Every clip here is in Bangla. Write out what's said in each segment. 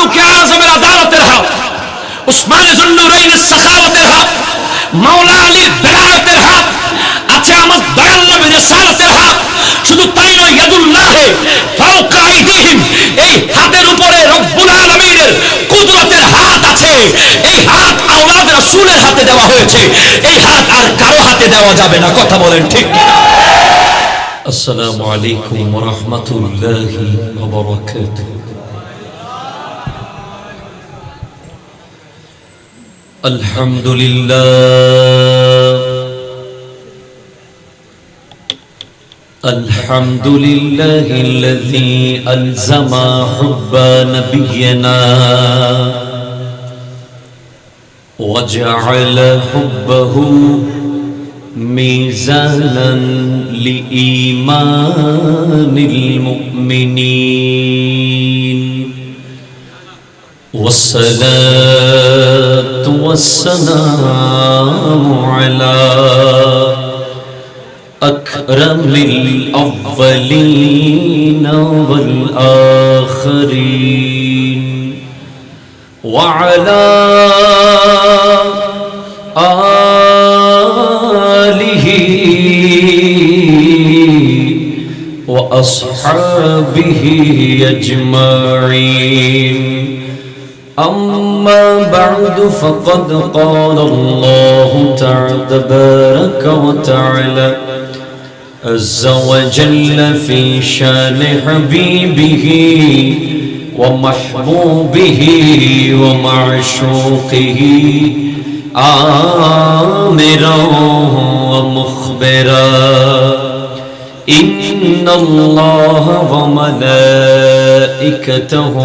ফারুক আজমের আদালতের হাত উসমান জুন্নুরাইনের সাখাওয়াতের হাত মাওলা আলীর বেলায়তের হাত আছে আমার দয়াল নবীর রিসালাতের হাত শুধু তাই নয় ইয়াদুল্লাহে ফাওকা আইদিহিম এই হাতের উপরে রব্বুল আলামিনের কুদরতের হাত আছে এই হাত আওলাদ রাসূলের হাতে দেওয়া হয়েছে এই হাত আর কারো হাতে দেওয়া যাবে না কথা বলেন ঠিক কিনা السلام عليكم ورحمة الله وبركاته الحمد لله الحمد لله الذي ألزم حب نبينا وجعل حبه ميزانا لإيمان المؤمنين. والصلاة والسلام على أكرم الأولين والآخرين وعلى آله وأصحابه أجمعين. أما بعد فقد قال الله تعالى تبارك وتعالى عز وجل في شان حبيبه ومحبوبه ومعشوقه آمرا ومخبرا. إن الله وملائكته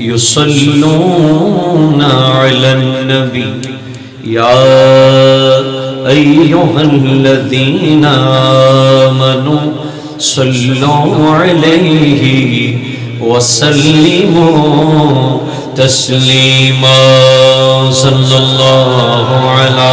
يصلون على النبي. يا أيها الذين آمنوا صلوا عليه وسلموا تسليما. صلى الله على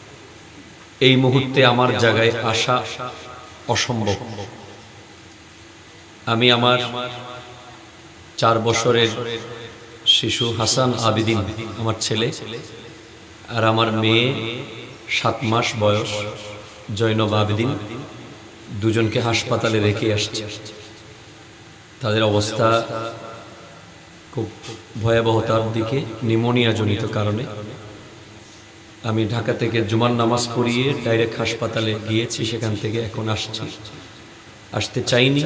এই মুহূর্তে আমার জায়গায় আসা অসম্ভব। আমি আমার চার বছরের শিশু হাসান আবিদিন, আমার ছেলে, আর আমার মেয়ে, সাত মাস বয়স, জৈনব আবেদিন, দুজনকে হাসপাতালে রেখে আসছে। তাদের অবস্থা খুব ভয়াবহতার দিকে নিমোনিয়া জনিত কারণে। আমি ঢাকা থেকে জুমার নামাজ পড়িয়ে ডাইরেক্ট হাসপাতালে গিয়েছি, সেখান থেকে এখন আসছি। আসতে চাইনি,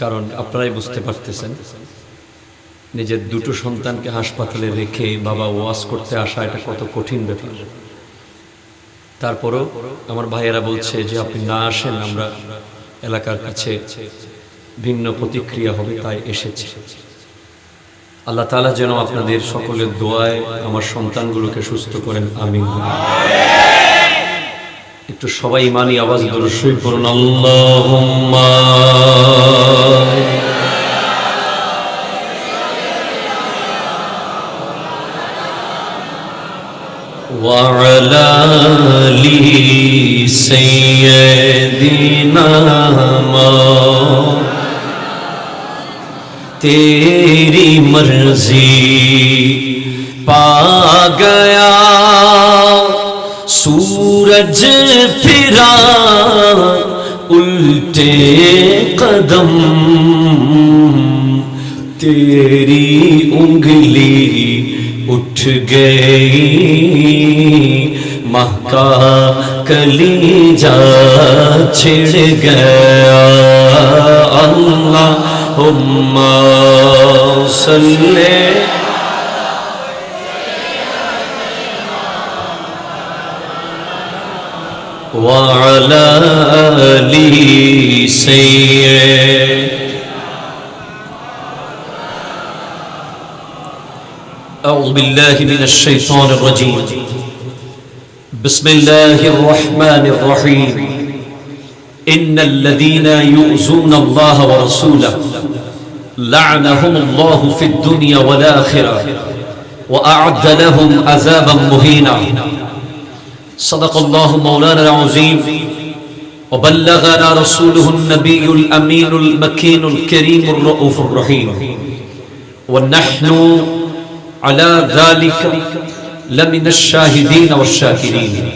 কারণ আপনারাই বুঝতে পারতেছেন, নিজের দুটো সন্তানকে হাসপাতালে রেখে বাবা ওয়াশ করতে আসা এটা কত কঠিন ব্যাপার। তারপরও আমার ভাইয়েরা বলছে যে আপনি না আসেন, আমরা এলাকার কাছে ভিন্ন প্রতিক্রিয়া হবে, তাই এসেছি। আল্লাহ তালা যেন আপনাদের সকলের দোয়ায় আমার সন্তানগুলোকে সুস্থ করেন আমি একটু সবাই মানি আওয়াজ দরসই করুন আল্লাহ وعلى آل سيدنا ما مرضی پا گیا۔ سورج پھرا الٹے قدم۔ تیری انگلی اٹھ گئی۔ مہکا کلی جا چھڑ گیا۔ اللہ اللهم صل وعلى آل سيد أعوذ بالله من الشيطان الرجيم. بسم الله الرحمن الرحيم. إن الذين يؤذون الله ورسوله لعنهم الله في الدنيا والآخرة وأعد لهم عذابا مهينا. صدق الله مولانا العظيم وبلغنا رسوله النبي الأمين المكين الكريم الرؤوف الرحيم. ونحن على ذلك لمن الشاهدين والشاكرين.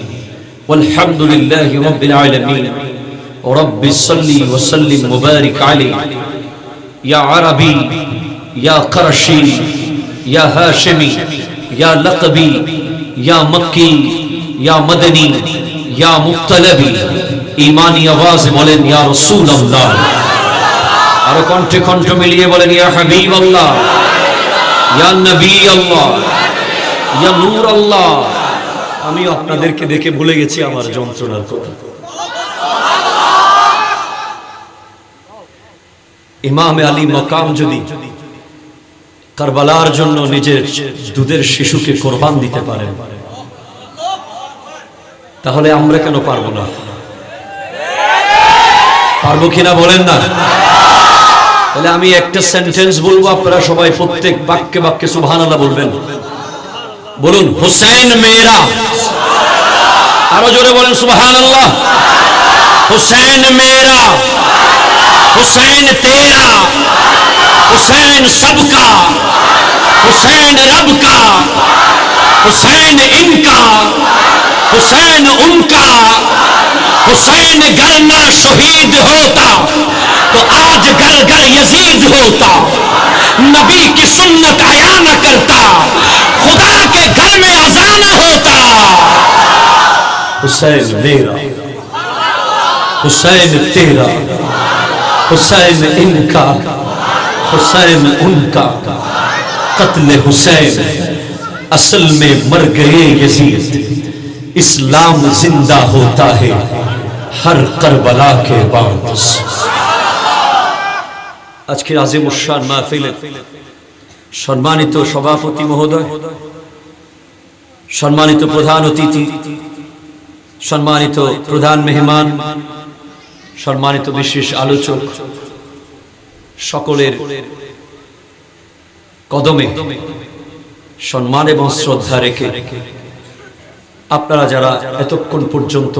والحمد لله رب العالمين. رب صل وسلم وبارك عليه يا عربي يا قرشي يا هاشمي يا لقبي يا مكي يا مدني يا مطلبي ইমানি আওয়াজ বলেন ইয়া রাসূলুল্লাহ আরো কণ্ঠে কণ্ঠ মিলিয়ে বলেন ইয়া হাবিবাল্লাহ ইয়া নবী আল্লাহ ইয়া নূর আল্লাহ আমি আপনাদেরকে দেখে ভুলে গেছি আমার যন্ত্রণার কথা ইমামে আলী মকাম যদি কারবালার জন্য নিজের দুধের শিশুকে কোরবান দিতে পারেন, তাহলে আমরা কেন পারব না? পারব কিনা বলেন না? তাহলে আমি একটা সেন্টেন্স বলব, আপনারা সবাই প্রত্যেক বাক্যে বাক্যে সুবহানাল্লাহ বলবেন। বলুন হুসেন মেয়েরা। আরও জোরে বলেন, সুবহানাল্লাহ। হুসেন মেয়েরা। حسین تیرا، حسین سب کا، حسین رب کا، حسین ان کا، حسین ان کا، حسین گر نہ شہید ہوتا تو آج گر گر یزید ہوتا۔ نبی کی سنت آیا نہ کرتا، خدا کے گھر میں اذانہ ہوتا۔ حسین میرا حسین تیرا۔ حسین ان کا، حسین ان کا، قتل حسین، اصل میں مر گئے یزید، اسلام زندہ ہوتا ہے ہر کربلا کے بعد آج کی عظیم الشان محفل সম্মানিত সভাপতি মহোদয় সম্মানিত প্রধান অতিথি সম্মানিত প্রধান مہمان۔ সম্মানিত বিশেষ আলোচক, সকলের কদমে সম্মান এবং শ্রদ্ধা রেখে আপনারা যারা এতক্ষণ পর্যন্ত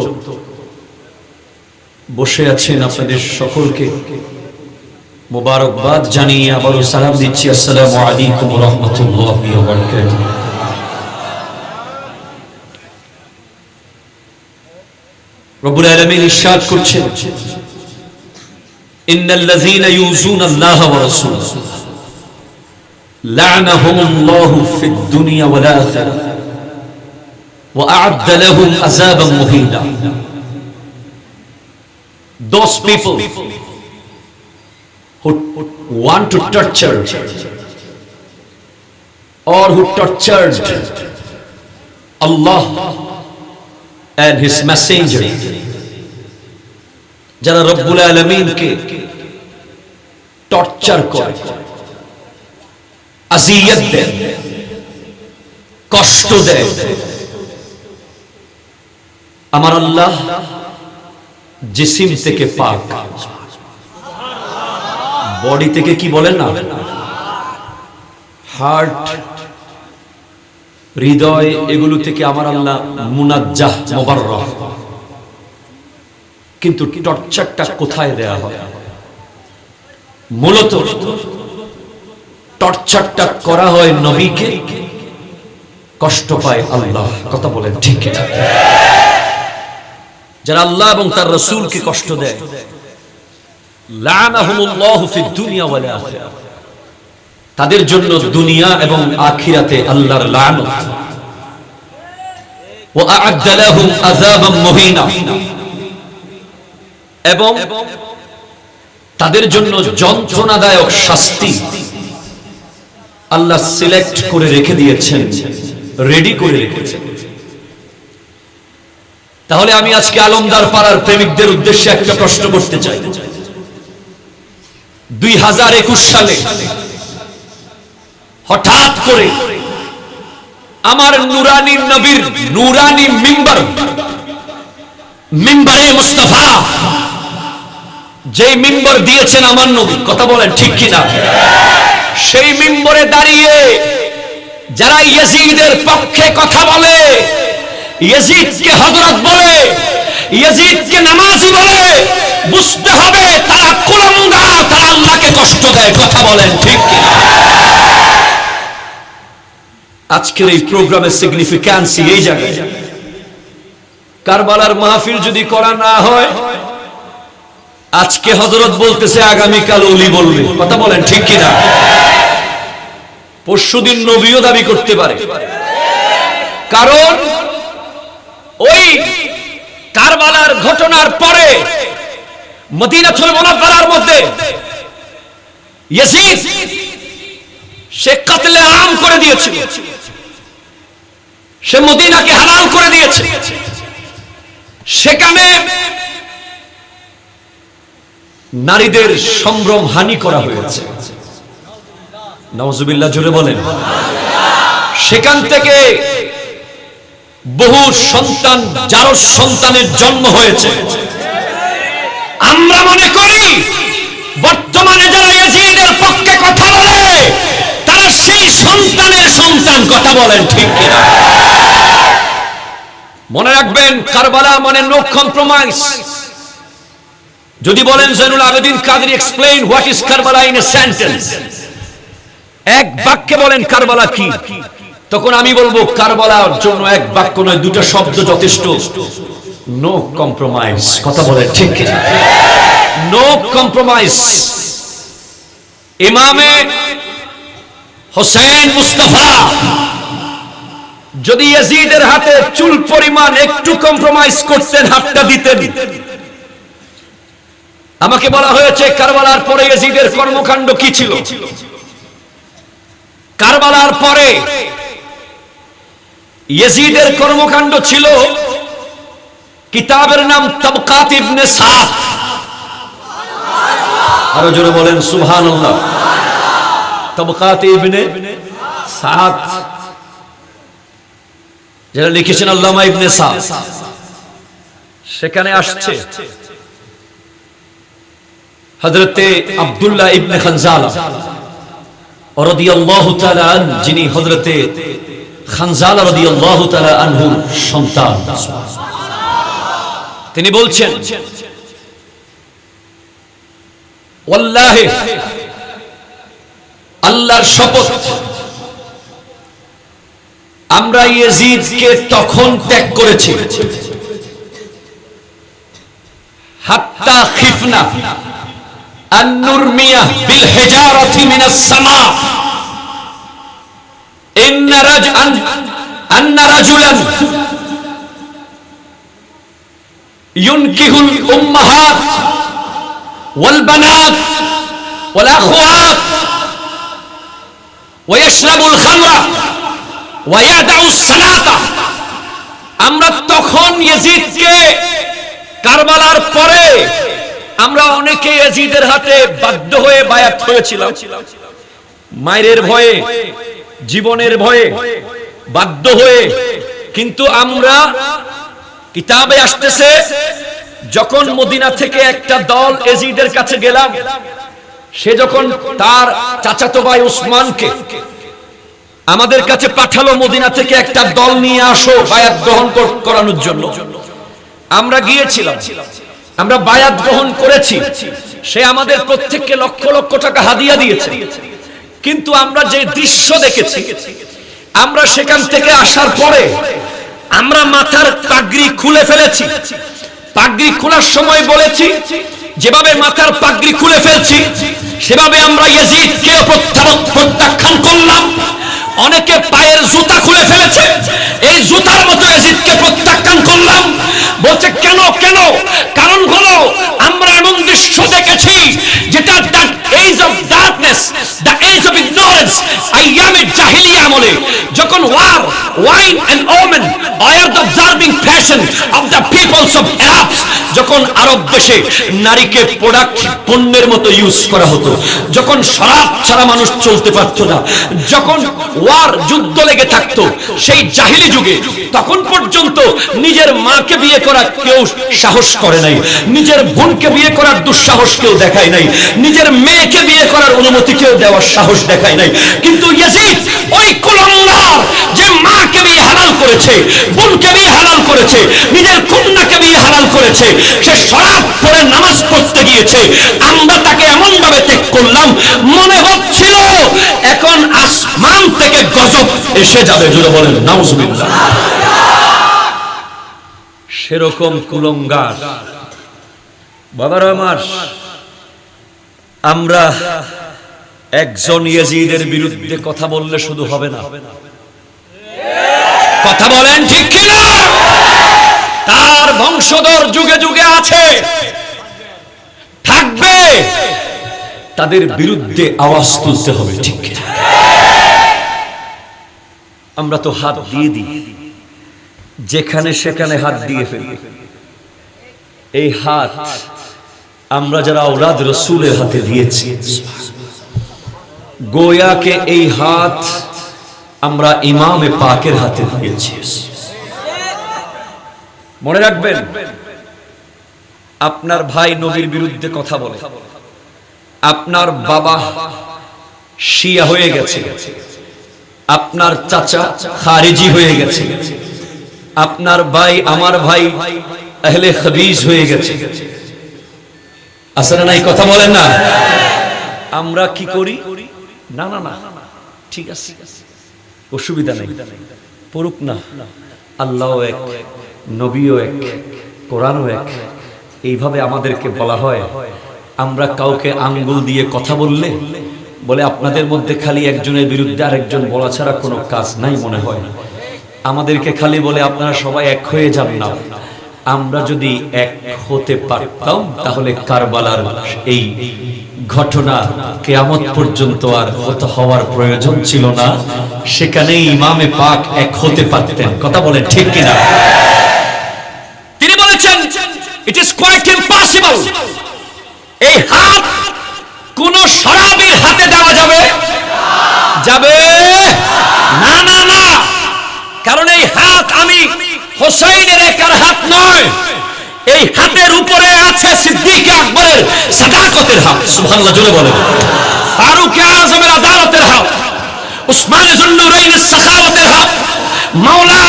বসে আছেন, আপনাদের সকলকে মোবারকবাদ জানিয়ে আবারও সালাম দিচ্ছি। আসসালামু আলাইকুম রহমতুল্লাহ রব্বুল আলামিন ইরশাদ করছেন, ইন্নাল্লাযীনা ইউযুনা আল্লাহ ওয়া রাসূলাহু লা'নাহুমুল্লাহু ফিদ দুনিয়া ওয়াল আখিরাহ ওয়া আ'আদ্দা লাহুম আযাবান মুহিনা। Those people who want to torture or who tortured Allah and his messenger. যারা রব্বুল আলমিনকে টর্চার করে, আজিয়ত দেয়, কষ্ট দেয়। আমার আল্লাহ জিসিম থেকে পাক। বডি থেকে কি বলেন না? হার্ট হৃদয় এগুলো থেকে আমার আল্লাহ মুনাজ্জাহ, মোবাররহ। কিন্তু টর্চারটা কোথায় দেয়া হয়? মূলত টর্চারটা করা হয় নবীকে, কষ্ট পায় আল্লাহ। কথা বলেন ঠিক যারা আল্লাহ এবং তার রসুলকে কষ্ট দেয়, লানাহুমুল্লাহু ফিদ দুনিয়া ওয়াল আখিরাহ। তাদের জন্য দুনিয়া এবং আখিরাতে আল্লাহর লানত। এবং তাদের জন্য যন্ত্রণাদায়ক শাস্তি আল্লাহ সিলেক্ট করে রেখে দিয়েছেন, রেডি করে রেখেছেন। তাহলে আমি আজকে আলমদার পাড়ার প্রেমিকদের উদ্দেশ্যে একটা প্রশ্ন করতে চাই। দুই হাজার একুশ সালে হঠাৎ করে আমার নুরানি নবীর নুরানি মিম্বর, মিম্বরে মুস্তফা যে মিম্বর দিয়েছেন আমার নবী, কথা বলেন ঠিক কিনা? সেই মিম্বরে দাঁড়িয়ে যারা ইয়েজিদের পক্ষে কথা বলে, ইয়েজিদকে হযরত বলে, ইয়েজিদকে নামাজি বলে, বুঝতে হবে তারা কুলাঙ্গার তারা আল্লাহকে কষ্ট দেয়, কথা বলেন ঠিক কিনা? আজকের এই প্রোগ্রামের সিগনিফিক্যান্সি এই জায়গায়। কারবালার মাহফিল যদি করা না হয়, আজকে হজরত বলতেছে, আগামীকাল অলি বলবে। কথা বলেন ঠিক কিনা? পরশুদিন নবীও দাবি করতে পারে। কারণ ওই কারবালার ঘটনার পরে মদিনাতুল মুনাফারার মধ্যে ইয়াজিদ সে কাতলে আম করে দিয়েছিল। সে মদিনাকে হালাল করে দিয়েছে। সেখানে নারীদের সম্ভ্রম হানি করা হয়েছে। নওয়াজুবিল্লাহ জুড়ে বলেন। সেখান থেকে বহু সন্তান, যার সন্তানের জন্ম হয়েছে। আমরা মনে করি, বর্তমানে যারা ইয়াজিদের পক্ষে কথা বলে তারা সেই সন্তানের কথা বলেন ঠিক কিনা? মনে রাখবেন, কারবালা মানে নো কম্প্রোমাইজ যদি বলেন জৈনুল আবেদিন কাদের explain what is Karbala in a sentence এক বাক্যে বলেন কারবালা কি? তখন আমি বলব, কারবালার জন্য এক বাক্য নয়, দুটো শব্দ যথেষ্ট। নো কম্প্রোমাইজ কথা বলেন ঠিক কিনা? নো কম্প্রোমাইজ ইমামে হোসেন মুস্তফা। যদি ইয়াজিদের হাতে চুল পরিমাণ একটু কম্প্রোমাইজ করতেন, হাতটা দিতেন। আমাকে বলা হয়েছে, কারবালার পরে ইয়াজিদের কর্মকাণ্ড কি ছিল? কারবালার পরে ইয়াজিদের কর্মকাণ্ড ছিল কিতাবের নাম তবকাত ইবনে সাদ। আরও জোরে বলেন, সুবহানাল্লাহ। তবকাত ইবনে সাদ। যেটা লিখেছেন আল্লামা ইবনে সাদ। সেখানে আসছে হযরতে আব্দুল্লাহ ইবনে খানজালা রাদিয়াল্লাহু তাআলা আন, যিনি হযরতে খানজালা রাদিয়াল্লাহু তাআলা আনহুর সন্তান। তিনি বলছেন, ওয়াল্লাহি আল্লাহর শপথ। আমরা ইয়েজিদকে তখন ত্যাগ করেছি। হাত্তা খিফনা আন্নুর মিয়া বিল হিজারাতি মিনাস সামা ইন্না রাজ আন্না রাজুলান ইউনকিহুল উম্মাহাত ওয়াল বানাত ওয়াল আখওয়াত ওয়াশরাবুল খামরা ওয়াদাউস সালাতা। আমরা তখন ইয়াজিদকে কারবালার পরে আমরা অনেকে ইয়াজিদের হাতে বাধ্য হয়ে বায়াত হয়েছিলাম। মায়ের ভয়ে, জীবনের ভয়ে বাধ্য হয়ে কিন্তু আমরা কিতাবে আসতেছে, যখন মদিনা থেকে একটা দল এজিদের কাছে গেলাম সে যখন তার চাচাতো ভাই উসমানকে আমাদের কাছে পাঠালো মদিনা থেকে একটা দল নিয়ে আসো বায়াত গ্রহণ করানোর জন্য। আমরা গিয়েছিলাম। আমরা বায়াত গ্রহণ করেছি। সে আমাদের প্রত্যেককে লক্ষ লক্ষ টাকা হাদিয়া দিয়েছে। কিন্তু আমরা যে দৃশ্য দেখেছি, আমরা সেখান থেকে আসার পরে আমরা মাথার পাগড়ি খুলে ফেলেছি। পাগড়ি খোলার সময় বলেছি যেভাবে মাথার পাগড়ি খুলে ফেলছি সেভাবে আমরা ইয়াজিদকে প্রত্যাখ্যান করলাম। অনেকে পায়ের জুতা খুলে ফেলেছে। এই জুতার মতো ইয়াজিদকে প্রত্যাখ্যান করলাম। বলছে, কেন কেন? কারণ হলো, আমরা এমন দৃশ্য দেখেছি যেটা the age of darkness the age of ignorance আইয়ামে জাহিলিয়া আমলে। যখন war wine and women R the observing fashion of the peoples of Arabs যখন আরব দেশে নারীকে প্রোডাক্ট পণ্যের মতো ইউজ করা হতো, যখন শরাব ছাড়া মানুষ চলতে পারত না, যখন ওয়ার যুদ্ধ লেগে থাকতো। সেই জাহিলি যুগে, তখন পর্যন্ত নিজের মাকে বিয়ে করা কেউ সাহস করে নাই। নিজের বোনকে বিয়ে করার দুঃসাহস কেউ দেখায় নাই। নিজের মেয়েকে বিয়ে করার অনুমতি কেউ দেওয়ার সাহস দেখায় নাই। কিন্তু ইয়াজিদ, ওই কুলঙ্গার যে মাকে বিয়ে হালাল করেছে, বোনকে বিয়ে হালাল করেছে, নিজের কন্যাকে বিয়ে হালাল করেছে, সে শরাব পরে নামাজ পড়তে গিয়েছে। আমরা তাকে এমন ভাবে ত্যাগ করলাম, মনে এসে যাবে জুড়ে বলেন, নাউজুবিল্লাহ। সেরকম কুলঙ্গার বাবার আমার, আমরা একজন ইয়াজিদের বিরুদ্ধে কথা বললে শুধু হবে না। কথা বলেন ঠিক কিনা? তার বংশধর যুগে যুগে আছে। থাকবে। তাদের বিরুদ্ধে আওয়াজ তুলতে হবে ঠিক কিনা? আমরা তো হাত দিয়ে দিই। যেখানে সেখানে হাত দিয়ে ফেলি। এই হাত আমরা যারা ঔলাদ রসুলের হাতে দিয়েছি। গোয়াকে এই হাত আমরা ইমামে পাকের হাতে দিয়েছি। মনে রাখবেন, আপনার ভাই নবীর বিরুদ্ধে কথা বলে। আপনার বাবা শিয়া হয়ে গেছে। আপনার চাচা খারিজি হয়ে গেছে। আপনার ভাই, আমার ভাই আহলে খবিজ হয়ে গেছে। আসলে নাই কথা বলেন না? আমরা কি করি? না না না। ঠিক আছে। অসুবিধা নেই। পড়ুক না। আল্লাহ এক, নবীও এক, কোরআনও এক। এইভাবে আমাদেরকে বলা হয়, আমরা কাউকে আঙ্গুল দিয়ে কথা বললে বলে আপনাদের মধ্যে খালি একজনের বিরুদ্ধে আরেকজন বলা ছাড়া কোনো কাজ নাই মনে হয়। আমাদেরকে খালি বলে আপনারা সবাই এক হয়ে যান না। আমরা যদি এক হতে পারতাম তাহলে কারবালার এই ঘটনা কেয়ামত পর্যন্ত আর হতে হওয়ার প্রয়োজন ছিল না। সেখানে ইমামে পাক এক হতে পারতেন। কথা বলেন ঠিক কিনা? তিনি বলেছেন ইট ইজ কোয়াইট ইম্পসিবল এই হাত কোন শরাবীর হাতে দেওয়া যাবে যাবে না না না কারণ এই হাত আমি হোসাইনের একার হাত নয়। এই হাতের উপরে আছে সিদ্দিক আকবরের সাদাকতের হাত। সুবহানাল্লাহ, জোরে বলেন। ফারুক আজমের আদালতের হাত। উসমান জুন্নুরাইনের সাখাওয়াতের হাত। মাওলা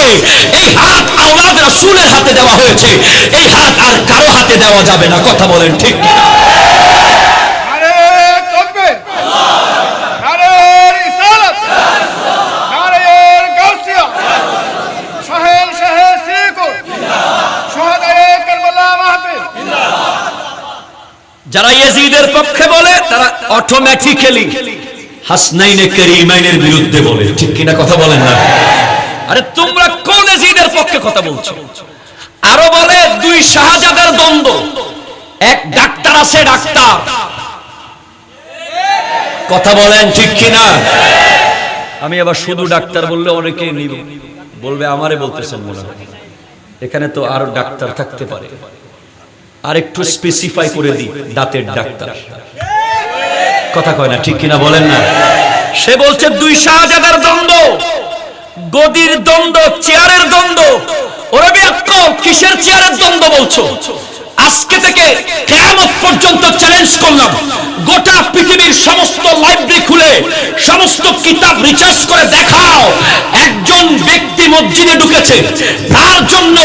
হাত আছে এই হাত আওলাদ রাসূলের হাতে দেওয়া হয়েছে। এই হাত আর কারও হাতে দেওয়া যাবে না। কথা বলেন ঠিক কিনা? যারা ইয়াজিদের পক্ষে বলে তারা অটোমেটিক্যালি হাসনাইনে করিমাইনের বিরুদ্ধে বলে। ঠিক কিনা কথা বলেন না? আরে তোমরা কোন এজিদের পক্ষে কথা বলছো? আরও বলে, দুই শাহজাদার দ্বন্দ্ব। এক ডাক্তার আছে ডাক্তার। কথা বলেন ঠিক কিনা? আমি আবার শুধু ডাক্তার বললে অনেকে নিব। বলবে, আমারে বলতেছেন মনে এখানে তো আরও ডাক্তার থাকতে পারে। আর একটু স্পেসিফাই করে দিই, দাঁতের ডাক্তার। কথা কয় না, ঠিক কিনা বলেন না? সে বলছে, দুই শাহজাদার দ্বন্দ্ব। গদির দ্বন্দ্ব, চেয়ারের দ্বন্দ্ব। ওরা বিয়াক্ত কিসের চেয়ারের দ্বন্দ্ব বলছো? আজকে থেকে কেয়ামত পর্যন্ত চ্যালেঞ্জ করলাম। গোটা পৃথিবীর সমস্ত লাইব্রেরি খুলে, সমস্ত কিতাব রিসার্চ করে দেখাও। একজন ব্যক্তি মসজিদে ঢুকেছে, তার জন্য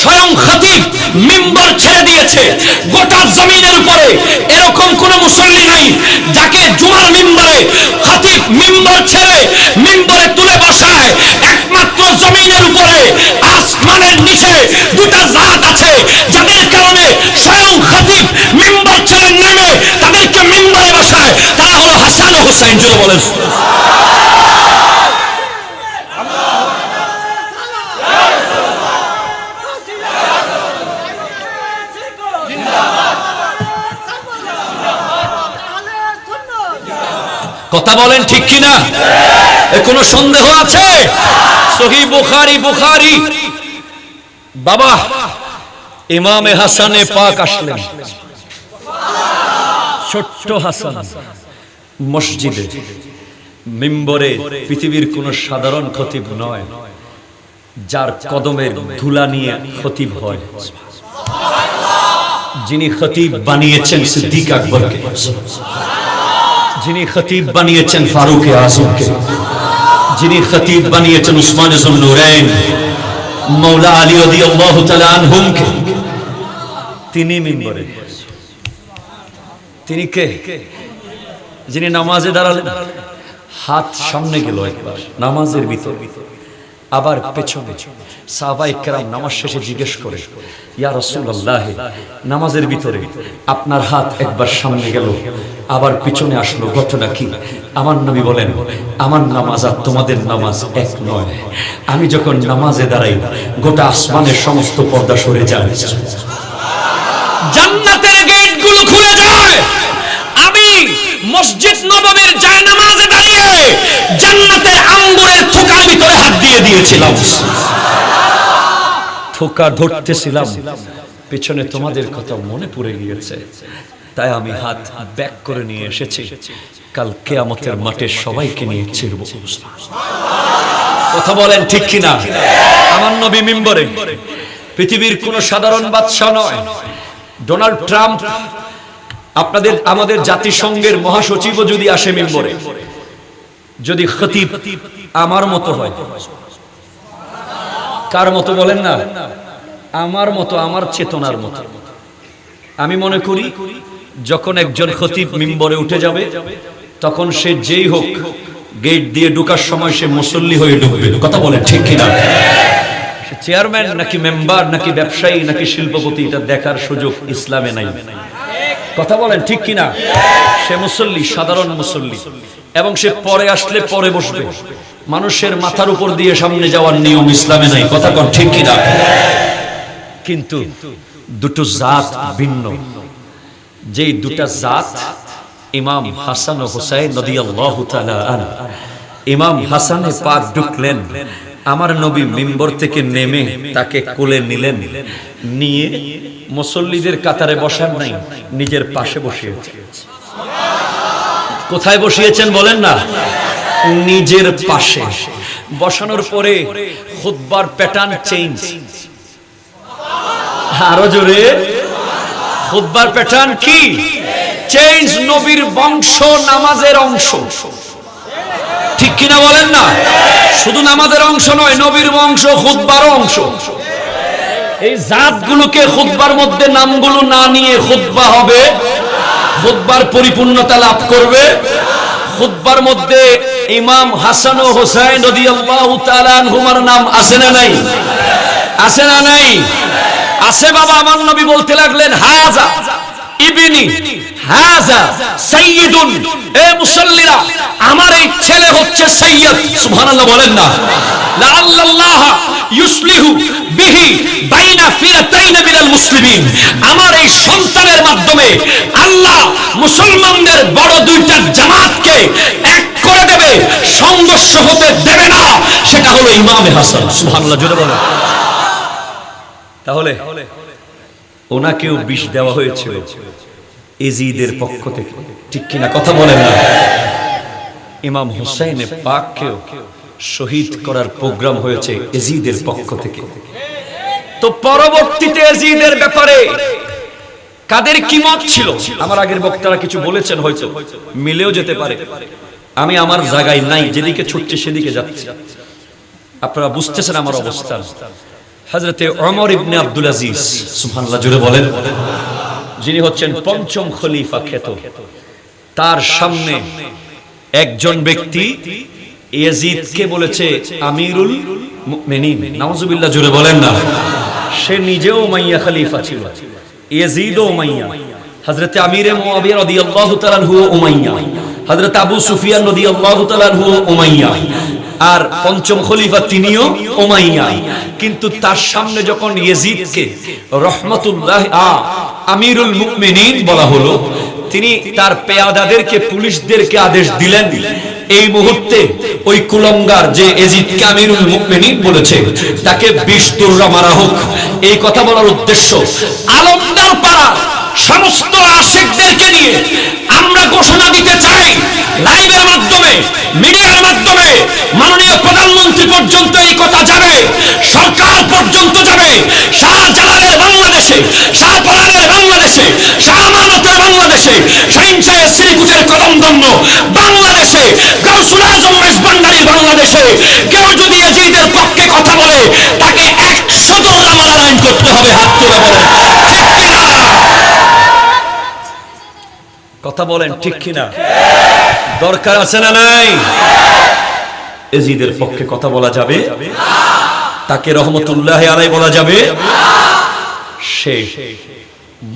স্বয়ং খতিব মিম্বর ছেড়ে দিয়েছে। গোটা জমিনের উপরে এরকম কোন মুসল্লি নাই যাকে জুমার মিম্বরে খতিব মিম্বর ছেড়ে আমিন জুড়ে বলেন কথা বলেন ঠিক কিনা? কোন সন্দেহ আছে? সহি বুখারি বুখারি। বাবা, ইমামে হাসানে পাক আসলেন। ছোট্ট হাসান। মসজিদে, মিম্বরে, পৃথিবীর কোন সাধারণ খতিব নয়, যার কদমের ধুলা নিয়ে খতিব হয়। যিনি খতিব বানিয়েছেন সিদ্দিক আকবরকে, যিনি খতিব বানিয়েছেন ফারুক আজমকে, যিনি খতিব বানিয়েছেন উসমান নুরাইন মৌলা আলী রাদিয়াল্লাহু তাআলা আনহুমকে, তিনি মিম্বরে। তিনি কে? যিনি নামাজে দাঁড়ালেন, হাত সামনে গেল একবার, নামাজের ভিতর। আবার পেছনে সাহাবাই কেরাম নামাজ শেষে জিজ্ঞেস করে, ইয়া রাসূলুল্লাহ, নামাজের ভিতরে আপনার হাত একবার সামনে গেল, আবার পিছনে আসলো, ঘটনা কি? আমার নবী বলেন, আমার নামাজ আর তোমাদের নামাজ এক নয়। আমি যখন নামাজে দাঁড়াই, গোটা আসমানের সমস্ত পর্দা সরে যায়। জান্নাতের গেটগুলো খুলে যায়। মসজিদ নববীর জায়নামাজে দাঁড়িয়ে জান্নাতের আঙ্গুরের থোকার ভিতরে হাত দিয়ে দিয়েছিলাম। ঠোকা ধরতেছিলাম। পেছনে তোমাদের কথা মনে পড়ে গিয়েছে। তাই আমি হাত ব্যাক করে নিয়ে এসেছি। কাল কেয়ামতের মাঠে সবাইকে নিয়ে ছিড়ব কথা বলেন ঠিক কিনা? আমার নবী মিম্বরে। পৃথিবীর কোন সাধারণ বাদশাহ নয়। ডোনাল্ড ট্রাম্প আপনাদের, আমাদের জাতিসংঘের মহাসচিবও যদি আসে মিম্বরে, যদি খতিব আমার মতো হয়। কার মতো বলেন না? আমার মতো, আমার চেতনার মতো। আমি মনে করি, যখন একজন খতিব মিম্বরে উঠে যাবে, তখন সে যেই হোক, গেট দিয়ে ঢোকার সময় সে মুসল্লি হয়ে ঢুকবে। কথা বলে ঠিক কিনা? চেয়ারম্যান নাকি মেম্বার নাকি ব্যবসায়ী, নাকি শিল্পপতি, এটা দেখার সুযোগ ইসলামে নাই। কথা বলেন ঠিক কিনা? সে মুসল্লি, সাধারণ মুসল্লি। এবং সে পরে আসলে পরে বসবে। মানুষের মাথার উপর দিয়ে সামনে যাওয়ার নিয়ম ইসলামে নাই। কথা কন ঠিক কিনা? কিন্তু দুটো জাত ভিন্ন। যেই দুটা জাত ইমাম হাসান ও হুসাইন তাআলা। ইমাম হাসানে পাক ঢুকলেন। আমার নবী মিম্বর থেকে নেমে তাকে কোলে নিলেন। নিয়ে মুসল্লিদের কাতারে বসার নাই, নিজের পাশে বসিয়েছে। কোথায় বসিয়েছেন বলেন না? নিজের পাশে। বসানোর পরে খুতবার প্যাটার্ন চেঞ্জ আরও জোরে। খুতবার প্যাটার্ন কি? চেঞ্জ নবীর বংশ, নামাজের অংশ। ঠিক কিনা বলেন না? শুধু নামাজের অংশ নয়, নবীর বংশ খুতবারও অংশ। এই জাতগুলোকে খুতবার মধ্যে নামগুলো না নিয়ে খুতবা হবে। খুতবার পরিপূর্ণতা লাভ করবে। খুতবার মধ্যে ইমাম হাসান ও হোসাইন রাদিয়াল্লাহু তাআলা আনহুমার নাম আছে না নাই? আছে না নাই? আছে বাবা, আমার নবী বলতে লাগলেন, হাজা ইবনি আমার এই ছেলে হচ্ছে সাইয়্যিদ। সুবহানাল্লাহ বলেন না। লাআল্লাল্লাহ ইউসলিহু বিহি বাইনা ফিরাতাইন মিনাল মুসলিমিন। আমার এই সন্তানের মাধ্যমে আল্লাহ মুসলমানদের বড় দুইটা জামাতকে এক করে দেবে সংঘর্ষ হতে দেবে না সেটা হলো ইমামে হাসান। সুবহানাল্লাহ জোরে বলেন। তাহলে ওনাকেও বিষ দেওয়া হয়েছিল এজিদের পক্ষ থেকে। ঠিক কিনা কথা বলেন না। ইমাম হুসাইনে পাককেও শহীদ করার প্রোগ্রাম হয়েছে এজিদের পক্ষ থেকে। তো পরবর্তীতে এজিদের ব্যাপারে কাদের কি মত ছিল? আমার আগের বক্তারা কিছু বলেছেন হয়তো। মিলেও যেতে পারে। আমি আমার জায়গায় নাই যেদিকে ছুটছে সেদিকে যাচ্ছি। আপনারা বুঝতেছেন আমার অবস্থান। হজরতে অমর ইবনে আব্দুল আজিজ সুবহানাল্লাহ জুড়ে বলেন। যিনি হচ্ছেন পঞ্চম খলিফা খ্যাত। তার সামনে একজন ব্যক্তি ইয়াজিদকে বলেছে? আমিরুল মুমিনিন। নাউজুবিল্লাহ জুড়ে বলেন না। সে নিজেও খলিফা ছিল। ইয়াজিদও হযরতে আমিরে মুয়াবিয়া রাদিয়াল্লাহু তাআলা আনহু উমাইয়া। হযরত আবু সুফিয়ান রাদিয়াল্লাহু তাআলা আনহু উমাইয়া। আর পঞ্চম খলিফা তিনিও উমাইয়া। কিন্তু তার সামনে যখন ইয়েজিদকে রহমতুল্লাহ আ আমিরুল মুমিনিন বলা হলো তিনি তার পেয়াদাদেরকে পুলিশদেরকে আদেশ দিলেন। এই মুহূর্তে ওই কুলঙ্গার যে এজিদ কামিরুল মুকমিনিন বলেছে, তাকে বিষ মারা হোক। এই কথা বলার উদ্দেশ্য আলমদার পাড়া, সমস্ত আশেকদেরকে নিয়ে আমরা ঘোষণা মাধ্যমে মিডিয়ার মাধ্যমে মাননীয় প্রধানমন্ত্রী পর্যন্ত এই কথা যাবে, সরকার পর্যন্ত যাবে, শাহজালালের বাংলাদেশে শাহপরানের বাংলাদেশে শাহ আমানতের বাংলাদেশে সহিংসায় শ্রীকুটের কদমদণ্ড, বাংলাদেশে গাউসুল আজম মেজবান্ডারির বাংলাদেশে, কেউ যদি এজিদের পক্ষে কথা বলে, তাকে একশো মারার আইন করতে হবে, হাত তুলে বলে কথা বলেন ঠিক কিনা? দরকার আছে না নাই? এজিদের পক্ষে কথা বলা যাবে। তাকে রহমতুল্লাহ আলাই বলা যাবে। সে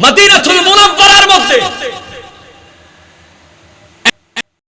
মদিনাতুল মুনাব্বা